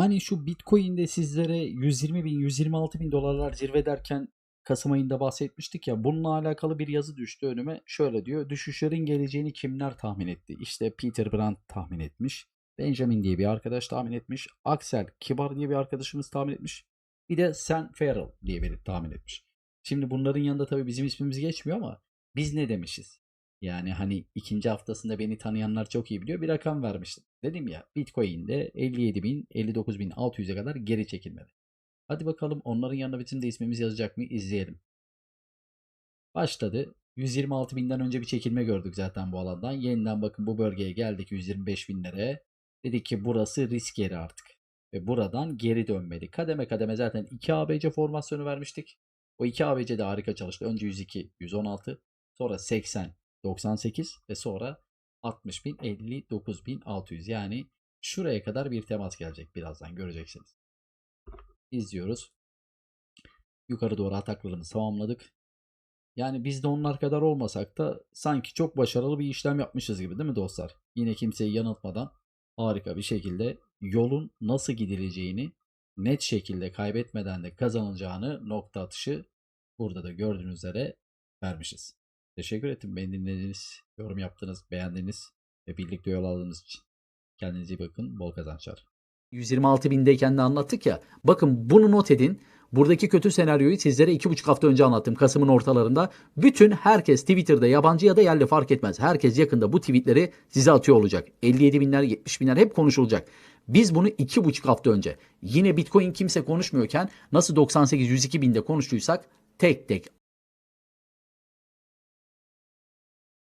Hani şu Bitcoin'de sizlere 120 bin, 126 bin dolarlar zirve derken Kasım ayında bahsetmiştik ya bununla alakalı bir yazı düştü önüme. Şöyle diyor. Düşüşlerin geleceğini kimler tahmin etti? İşte Peter Brandt tahmin etmiş. Benjamin diye bir arkadaş tahmin etmiş. Axel Kibar diye bir arkadaşımız tahmin etmiş. Bir de Sam Farrell diye biri tahmin etmiş. Şimdi bunların yanında tabii bizim ismimiz geçmiyor ama biz ne demişiz? Yani hani ikinci haftasında beni tanıyanlar çok iyi biliyor. Bir rakam vermiştim. Dedim ya Bitcoin'de 57 bin 59 bin 600'e kadar geri çekilmedi. Hadi bakalım onların yanına bizim de ismimiz yazacak mı izleyelim. Başladı. 126 binden önce bir çekilme gördük zaten bu alandan. Yeniden bakın bu bölgeye geldik 125 binlere. Dedik ki burası risk yeri artık. Ve buradan geri dönmedi. Kademe kademe zaten 2 ABC formasyonu vermiştik. O 2 ABC de harika çalıştı. Önce 102, 116, sonra 80, 98 ve sonra 60 bin, 59 bin 600. Yani şuraya kadar bir temas gelecek birazdan göreceksiniz. İzliyoruz. Yukarı doğru ataklarımızı tamamladık. Yani biz de onlar kadar olmasak da sanki çok başarılı bir işlem yapmışız gibi değil mi dostlar? Yine kimseyi yanıltmadan harika bir şekilde yolun nasıl gidileceğini net şekilde kaybetmeden de kazanılacağını nokta atışı burada da gördüğünüz üzere vermişiz. Teşekkür ettim beni dinlediğiniz, yorum yaptığınız, beğendiğiniz ve birlikte yol aldığınız için. Kendinize iyi bakın. Bol kazançlar. 126 bindeyken de anlattık ya. Bakın bunu not edin. Buradaki kötü senaryoyu sizlere 2,5 hafta önce anlattım. Kasım'ın ortalarında. Bütün herkes Twitter'da yabancı ya da yerli fark etmez. Herkes yakında bu tweetleri size atıyor olacak. 57 binler 70 binler hep konuşulacak. Biz bunu 2,5 hafta önce yine Bitcoin kimse konuşmuyorken nasıl 98-102 binde konuştuysak tek tek